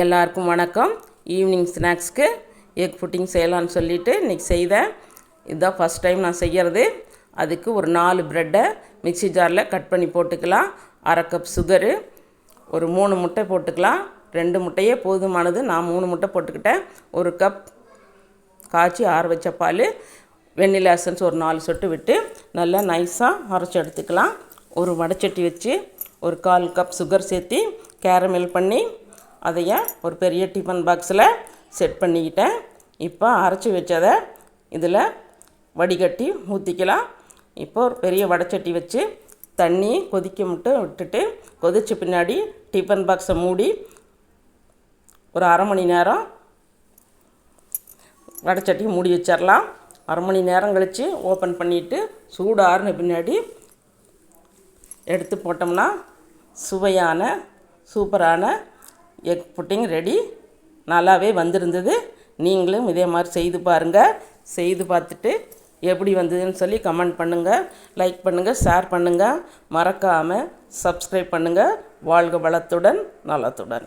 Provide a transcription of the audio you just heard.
எல்லாருக்கும் வணக்கம். Evening ஸ்நாக்ஸ்க்கு egg pudding செய்யலான்னு சொல்லிவிட்டு இன்றைக்கி செய்தேன். இதுதான் ஃபஸ்ட் டைம் நான் செய்கிறது அதுக்கு ஒரு நாலு ப்ரெட்டை மிக்ஸி ஜாரில் கட் பண்ணி போட்டுக்கலாம். அரை கப் சுகரு ஒரு மூணு முட்டை போட்டுக்கலாம். ரெண்டு முட்டையே போதுமானது. நான் மூணு முட்டை போட்டுக்கிட்டேன். ஒரு கப் காய்ச்சி ஆற வச்ச பால் வெண்ணிலா எசன்ஸ் ஒரு நாலு சொட்டு விட்டு நல்லா நைஸாக அரைச்சி எடுத்துக்கலாம். ஒரு வடைச்சட்டி வச்சு ஒரு கால் கப் சுகர் சேர்த்தி கேரமெல் பண்ணி அதையே ஒரு பெரிய டிஃபன் பாக்ஸில் செட் பண்ணிக்கிட்டேன். இப்போ அரைச்சி வச்சதை இதில் வடிகட்டி ஊற்றிக்கலாம் இப்போ ஒரு பெரிய வடைச்சட்டி வச்சு தண்ணி கொதிக்க மட்டும் விட்டுட்டு கொதிச்ச பின்னாடி டிஃபன் பாக்ஸை மூடி ஒரு அரை மணி நேரம் வடைச்சட்டி மூடி வச்சிடலாம் அரை மணி நேரம் கழித்து ஓப்பன் பண்ணிவிட்டு சூடு ஆறுன பின்னாடி எடுத்து போட்டோம்னா சுவையான சூப்பரான எக் புட்டிங் ரெடி. நல்லாவே வந்திருந்தது. நீங்களும் இதே மாதிரி செய்து பாருங்கள் செய்து பார்த்துட்டு எப்படி வந்ததுன்னு சொல்லி கமெண்ட் பண்ணுங்கள் லைக் பண்ணுங்கள் ஷேர் பண்ணுங்கள் மறக்காமல் சப்ஸ்கிரைப் பண்ணுங்கள் வாழ்க வளத்துடன் நலத்துடன்.